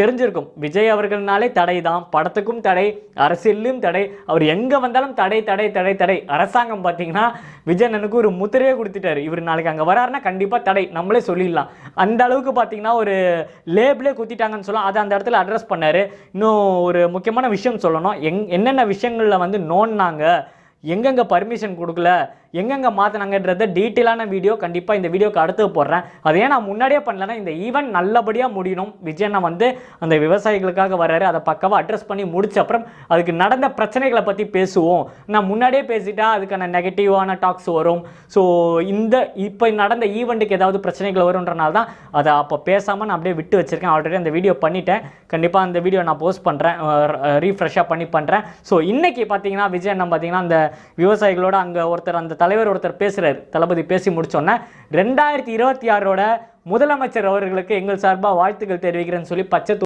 தெரிஞ்சிருக்கும். விஜய் அவர்கள்னாலே தடை தான். படத்துக்கும் தடை அரசியலும் தடை. அவர் எங்கே வந்தாலும் தடை தடை தடை தடை. அரசாங்கம் பார்த்தீங்கன்னா விஜய் அண்ணனுக்கு ஒரு முத்திரையே கொடுத்துட்டாரு. இவர் நாளைக்கு அங்கே வராருன்னா கண்டிப்பாக தடை. நம்மளே சொல்லிடலாம். அந்த அளவுக்கு பார்த்தீங்கன்னா ஒரு லேபிளே குத்திட்டாங்கன்னு சொல்லலாம். அதை அந்த இடத்துல அட்ரஸ் பண்ணார். இன்னும் ஒரு முக்கியமான விஷயம் சொல்லணும். எங் என்னென்ன விஷயங்களில் வந்து நோன்னாங்க எங்கெங்கே பர்மிஷன் கொடுக்கல? எங்கெங்கே மாற்றினாங்கன்றத டீட்டெயிலான வீடியோ கண்டிப்பாக இந்த வீடியோக்கு அடுத்து போடுறேன். அதே ஏன் நான் முன்னாடியே பண்ணலன்னா இந்த ஈவெண்ட் நல்லபடியாக முடியணும். விஜயண்ணா வந்து அந்த விவசாயிகளுக்காக வர்றாரு. அதை பக்கவாக அட்ரஸ் பண்ணி முடிச்ச அப்புறம் அதுக்கு நடந்த பிரச்சனைகளை பற்றி பேசுவோம். நான் முன்னாடியே பேசிட்டா அதுக்கான நெகட்டிவான டாக்ஸ் வரும். ஸோ இந்த இப்போ நடந்த ஈவெண்ட்டுக்கு ஏதாவது பிரச்சனைகள் வரும்ன்றனால தான் அதை அப்போ பேசாமல் நான் அப்படியே விட்டு வச்சிருக்கேன். ஆல்ரெடி அந்த வீடியோ பண்ணிட்டேன். கண்டிப்பாக அந்த வீடியோ நான் போஸ்ட் பண்ணுறேன் ரீஃப்ரெஷ்ஷாக பண்ணி பண்ணுறேன் ஸோ இன்றைக்கி பார்த்தீங்கன்னா விஜய் அண்ணன் பார்த்தீங்கன்னா அந்த விவசாயிகளோட அங்கே ஒருத்தர் அந்த தலைவர் ஒருத்தர் பேசுகிறார் தளபதி பேசி முடித்தோன்னே ரெண்டாயிரத்தி இருபத்தி ஆறோட முதலமைச்சர் அவர்களுக்கு எங்கள் சார்பாக வாழ்த்துக்கள் தெரிவிக்கிறேன்னு சொல்லி பச்சை